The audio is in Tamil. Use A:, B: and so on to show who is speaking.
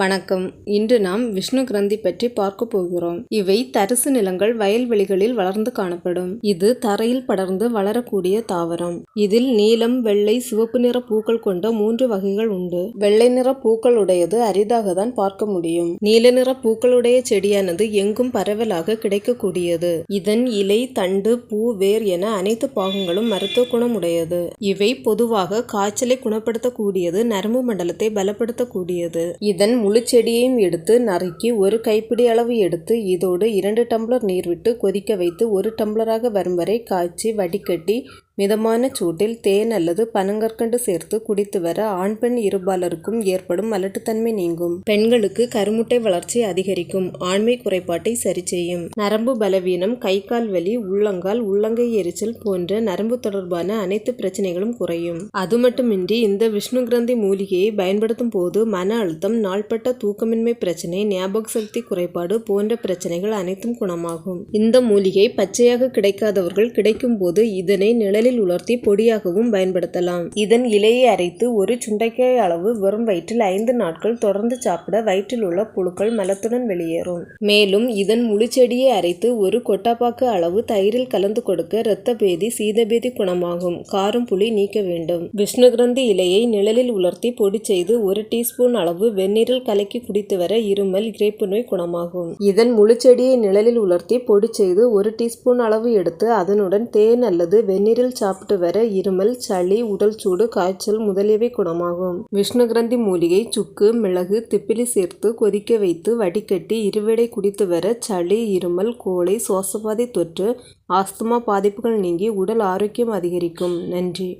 A: வணக்கம். இன்று நாம் விஷ்ணு கிரந்தி பற்றி பார்க்க போகிறோம். இவை தரிசு நிலங்கள் வயல்வெளிகளில் வளர்ந்து காணப்படும். இது தரையில் படர்ந்து வளரக்கூடிய தாவரம். இதில் நீலம் வெள்ளை சிவப்பு நிற பூக்கள் கொண்ட மூன்று வகைகள் உண்டு. வெள்ளை நிற பூக்கள் உடையது அரிதாக தான் பார்க்க முடியும். நீல நிற பூக்களுடைய செடியானது எங்கும் பரவலாக கிடைக்கக்கூடியது. இதன் இலை தண்டு பூ வேர் என அனைத்து பாகங்களும் மருத்துவ குணம் உடையது இவை பொதுவாக காய்ச்சலை குணப்படுத்தக்கூடியது நரம்பு மண்டலத்தை பலப்படுத்தக்கூடியது. இதன் முழு செடியையும் எடுத்து நறுக்கி ஒரு கைப்பிடி அளவு எடுத்து இதோடு இரண்டு டம்ளர் நீர் விட்டு கொதிக்க வைத்து ஒரு டம்ளராக வரும் வரை காய்ச்சி வடிகட்டி மிதமான சூட்டில் தேன் அல்லது பனங்கற்கண்டு சேர்த்து குடித்து வர ஆண் பெண் இருபாலருக்கும் ஏற்படும் மலட்டுத்தன்மை நீங்கும். பெண்களுக்கு கருமுட்டை வளர்ச்சி அதிகரிக்கும். ஆண்மை குறைபாட்டை சரி செய்யும் நரம்பு பலவீனம் கை கால் வலி உள்ளங்கால் உள்ளங்கை எரிச்சல் போன்ற நரம்பு தொடர்பான அனைத்து பிரச்சனைகளும் குறையும். அது மட்டுமின்றி இந்த விஷ்ணு கிரந்தி மூலிகையை பயன்படுத்தும் போது மன அழுத்தம் நாள்பட்ட தூக்கமின்மை பிரச்சனை ஞாபக சக்தி குறைபாடு போன்ற பிரச்சனைகள் அனைத்தும் குணமாகும். இந்த மூலிகை பச்சையாக கிடைக்காதவர்கள் கிடைக்கும் போது இதனை நிழலில் உலர்த்தி பொடியாகவும் பயன்படுத்தலாம். இதன் இலையை அரைத்து ஒரு சுண்டைக்காய் அளவு வெறும் வயிற்றில் ஐந்து நாட்கள் தொடர்ந்து சாப்பிட வயிற்றில் உள்ள புழுக்கள் மலத்துடன் வெளியேறும். மேலும் இதன் முழு செடியை அரைத்து ஒரு கொட்டாப்பாக்கு அளவு தயிரில் கலந்து கொடுக்க இரத்த பேதி சீதபேதி குணமாகும். காரம் புளி நீக்க வேண்டும். விஷ்ணு கிரந்தி இலையை நிழலில் உலர்த்தி பொடி செய்து ஒரு டீஸ்பூன் அளவு வெந்நீரில் கலக்கி குடித்து வர இருமல் இறைப்பு நோய் குணமாகும். இதன் முழு செடியை நிழலில் உலர்த்தி பொடி செய்து ஒரு டீஸ்பூன் அளவு எடுத்து அதனுடன் தேன் அல்லது வெந்நீரில் சாப்பிட்டு வர இருமல் சளி உடல் சூடு காய்ச்சல் முதலியவை குணமாகும். விஷ்ணு கிரந்தி மூலிகை சுக்கு மிளகு திப்பிலி சேர்த்து கொதிக்க வைத்து வடிகட்டி இருவேடை குடித்து வர சளி இருமல் கோழை சுவாசபாதை தொற்று ஆஸ்துமா பாதிப்புகள் நீங்கி உடல் ஆரோக்கியம் அதிகரிக்கும். நன்றி.